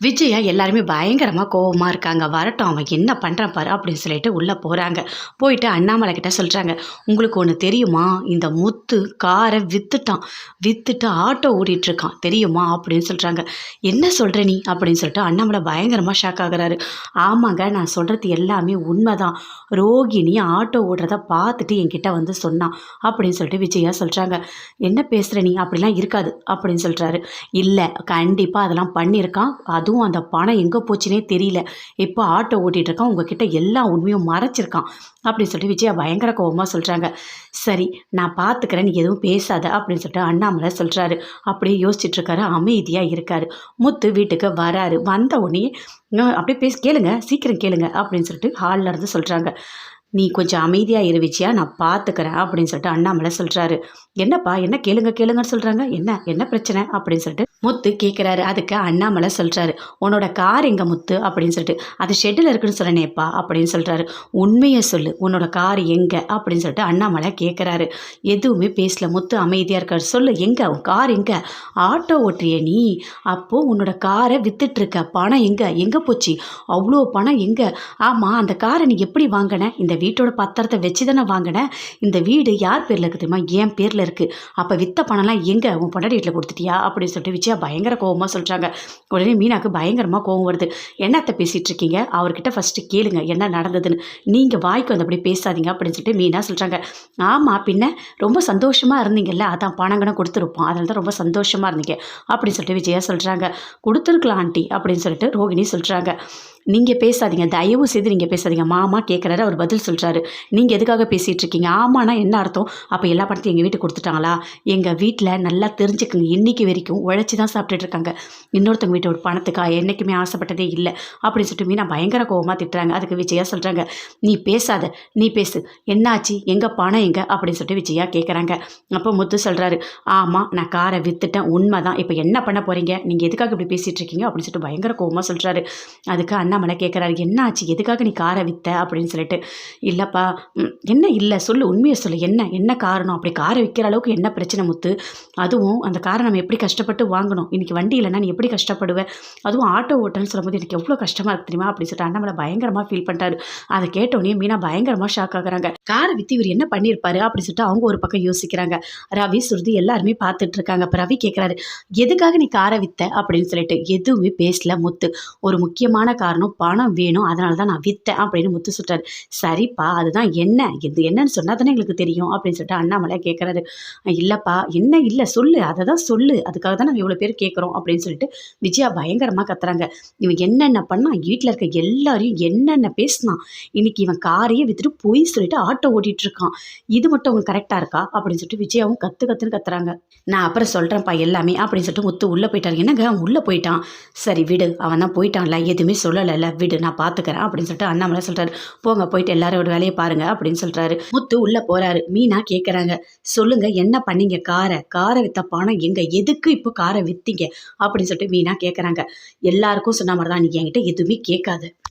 விஜயா எல்லாருமே பயங்கரமாக கோவமாக இருக்காங்க. வரட்டும் அவன் என்ன பண்ணுறான் பாரு அப்படின்னு சொல்லிட்டு உள்ளே போகிறாங்க போயிட்டு அண்ணாமலை கிட்ட சொல்கிறாங்க உங்களுக்கு ஒன்று தெரியுமா? இந்த முத்து காரை வித்துட்டான். வித்துட்டு ஆட்டோ ஓடிட்டுருக்கான் தெரியுமா? அப்படின்னு சொல்கிறாங்க என்ன சொல்கிற நீ? அப்படின்னு சொல்லிட்டு அண்ணாமலை பயங்கரமாக ஷாக் ஆகுறாரு. ஆமாங்க நான் சொல்கிறது எல்லாமே உண்மைதான். ரோகிணி ஆட்டோ ஓடுறத பார்த்துட்டு என்கிட்ட வந்து சொன்னான். அப்படின்னு சொல்லிட்டு விஜயா சொல்கிறாங்க என்ன பேசுகிற நீ? அப்படிலாம் இருக்காது. அப்படின்னு சொல்கிறாரு இல்லை கண்டிப்பாக அதெல்லாம் பண்ணியிருக்கான். அது அதுவும் அந்த பணம் எங்கே போச்சுனே தெரியல. இப்போ ஆட்டோ ஓட்டிகிட்டு இருக்கான் உங்ககிட்ட எல்லா உண்மையும் மறைச்சிருக்கான் அப்படின்னு சொல்லிட்டு விஜயா பயங்கர கோபமாக சொல்கிறாங்க சரி நான் பார்த்துக்கிறேன் நீ எதுவும் பேசாத அப்படின்னு சொல்லிட்டு அண்ணாமலை சொல்கிறாரு அப்படியே யோசிச்சுட்டு இருக்காரு அமைதியாக இருக்காரு. முத்து வீட்டுக்கு வராரு. வந்த உடனே அப்படியே பேசி கேளுங்க சீக்கிரம் கேளுங்க அப்படின்னு சொல்லிட்டு ஹாலில் இருந்து சொல்கிறாங்க நீ கொஞ்சம் அமைதியாக இரு விஜயா நான் பார்த்துக்கிறேன் அப்படின்னு சொல்லிட்டு அண்ணாமலை சொல்கிறாரு என்னப்பா என்ன கேளுங்க கேளுங்கன்னு சொல்கிறாங்க என்ன என்ன பிரச்சனை? அப்படின்னு சொல்லிட்டு முத்து கேட்குறாரு அதுக்கு அண்ணாமலை சொல்கிறாரு உன்னோட கார் எங்கே முத்து? அப்படின்னு சொல்லிட்டு. அது ஷெட்டில் இருக்குன்னு சொன்னேப்பா அப்படின்னு சொல்கிறாரு உண்மையை சொல்லு. உன்னோட கார் எங்கே? அப்படின்னு சொல்லிட்டு அண்ணாமலை கேட்குறாரு எதுவுமே பேசல. முத்து அமைதியாக இருக்காரு. சொல்லு. எங்கே? உன் கார் எங்கே? ஆட்டோ ஓட்டுறிய நீ. அப்போது உன்னோட காரை வித்துட்ருக்க பணம் எங்கே? எங்கே போச்சு? அவ்வளோ பணம் எங்கே? ஆமாம் அந்த காரை நீ எப்படி வாங்கின? இந்த வீட்டோட பத்திரத்தை வச்சு தானே வாங்கின? இந்த வீடு யார் பேரில் இருக்குது தெரியுமா? என் பேரில் இருக்குது அப்போ வித்த பணம்லாம் எங்கே? உன் பொண்டாட்டி வீட்டில் கொடுத்துட்டியா? அப்படின்னு சொல்லிட்டு விஜயா பயங்கர கோவமாக சொல்கிறாங்க உடனே மீனாக்கு பயங்கரமாக கோவம் வருது. என்னத்தை பேசிகிட்டு இருக்கீங்க? அவர்கிட்ட ஃபஸ்ட்டு கேளுங்க. என்ன நடந்ததுன்னு. நீங்கள் வாய்க்கு வந்து அப்படி பேசாதீங்க அப்படின்னு சொல்லிட்டு மீனா சொல்கிறாங்க ஆமாம் பின்ன ரொம்ப சந்தோஷமாக இருந்தீங்கல்ல? அதான் பணங்கணம் கொடுத்துருப்போம். அதனால தான் ரொம்ப சந்தோஷமாக இருந்தீங்க அப்படின்னு சொல்லிட்டு விஜயா சொல்கிறாங்க கொடுத்துருக்கலாம் ஆண்டி அப்படின்னு சொல்லிட்டு ரோகிணி சொல்கிறாங்க நீங்கள் பேசாதீங்க. தயவு செய்து நீங்கள் பேசாதீங்க. மாமா கேட்குறாரு அவர் பதில் சொல்கிறாரு நீங்கள் எதுக்காக பேசிகிட்டு இருக்கீங்க? ஆமானா என்ன அர்த்தம்? அப்போ எல்லா பணத்தையும் எங்கள் வீட்டுக்கு கொடுத்துட்டாங்களா? எங்கள் வீட்டில் நல்லா தெரிஞ்சுக்குங்க. இன்றைக்கி வரைக்கும் உழைச்சி தான் சாப்பிட்டுட்டு இருக்காங்க. இன்னொருத்தவங்க வீட்டோட பணத்துக்கா என்றைக்குமே ஆசைப்பட்டதே இல்லை. அப்படின்னு சொல்லிட்டு மீனா பயங்கர கோவமாக திட்டுறாங்க. அதுக்கு விஜயா சொல்கிறாங்க நீ பேசாத. நீ பேசு. என்னாச்சு? எங்கள் பணம் எங்கே? அப்படின்னு சொல்லிட்டு விஜயா கேட்குறாங்க அப்போ முத்து சொல்கிறாரு ஆமாம் நான் காரை விற்றுட்டேன் உண்மை தான் இப்போ என்ன பண்ண போகிறீங்க நீங்கள் எதுக்காக இப்படி பேசிகிட்டு இருக்கீங்க? அப்படின்னு சொல்லிட்டு பயங்கர கோவமாக சொல்கிறாரு அதுக்கு அண்ணாமலை கேட்குறாரு என்ன ஆச்சு எதுக்காக நீ காரை வித்த? அப்படின்னு சொல்லிட்டு. இல்லைப்பா என்ன இல்லை. சொல்லு உண்மையை சொல்லு. என்ன? என்ன காரணம்? அப்படி காரை விற்கிற அளவுக்கு என்ன பிரச்சனை முத்து? அதுவும் அந்த காரை நம்ம எப்படி கஷ்டப்பட்டு வாங்கணும்? இன்றைக்கி வண்டி இல்லைன்னா நீ எப்படி கஷ்டப்படுவ? அதுவும் ஆட்டோ ஓட்டன்னு சொல்லும்போது எனக்கு எவ்வளோ கஷ்டமாக இருக்கு தெரியுமா? அப்படின்னு சொல்லிட்டு அண்ணாமலை பயங்கரமாக ஃபீல் பண்ணிட்டாரு அதை கேட்டோடனே மீனா பயங்கரமாக ஷாக் ஆகுறாங்க. காரை விற்று இவர் என்ன பண்ணியிருப்பாரு? அப்படின்னு சொல்லிட்டு அவங்க ஒரு பக்கம் யோசிக்கிறாங்க. ரவி சுருதி எல்லாருமே பார்த்துட்டு இருக்காங்க. அப்போ ரவி கேட்குறாரு எதுக்காக நீ காரை வித்த? அப்படின்னு சொல்லிட்டு. எதுவுமே பேசல முத்து. ஒரு முக்கியமான காரணம் பணம் வேணும் அதனால தான் நான் விற்றேன் அப்படின்னு முத்து சொல்கிறாரு சரிப்பா அதுதான் என்ன? இது என்னன்னு சொன்னால் தானே எங்களுக்கு தெரியும் அப்படின்னு சொல்லிட்டு அண்ணாமலை கேட்குறாரு இல்லைப்பா என்ன இல்லை சொல்லு அதை தான் சொல்லு. அதுக்காக தான் நாங்கள் இவ்வளோ பேர் கேட்குறோம் அப்படின்னு சொல்லிட்டு விஜயா பயங்கரமாக கத்துறாங்க. இவன் என்னென்ன பண்ணான் வீட்டில் இருக்க எல்லாரையும் என்னென்ன பேசினான் இன்னைக்கு இவன் காரையே விற்றுட்டு போய் சொல்லிட்டு ஆட்டோ ஓட்டிகிட்டு இருக்கான் இது மட்டும் அவங்க கரெக்டாக இருக்கா? அப்படின்னு சொல்லிட்டு விஜயாவும் கற்று கற்றுன்னு கத்துறாங்க. நான் அப்புறம் சொல்கிறேன்ப்பா எல்லாமே அப்படின்னு சொல்லிட்டு முத்து உள்ளே போயிட்டாரு. என்னங்க அவன் உள்ளே போயிட்டான்? சரி விடு அவன் தான் போயிட்டான்ல எதுவுமே சொல்லலை. சொல்லலைல்ல விடு நான் பார்த்துக்கிறேன் அப்படின்னு சொல்லிட்டு அண்ணாமலை சொல்கிறாரு போங்க போயிட்டு எல்லாரோட வேலையை பாருங்க அப்படின்னு சொல்கிறாரு முத்து உள்ளே போகிறாரு மீனா கேட்குறாங்க சொல்லுங்க என்ன பண்ணீங்க? காரை காரை வித்த பணம் எங்க? எதுக்கு இப்போ காரை வித்தீங்க? அப்படின்னு சொல்லிட்டு மீனா கேட்குறாங்க எல்லாருக்கும் சொன்ன மாதிரி தான் நீ என்கிட்ட எதுவுமே கேட்காது.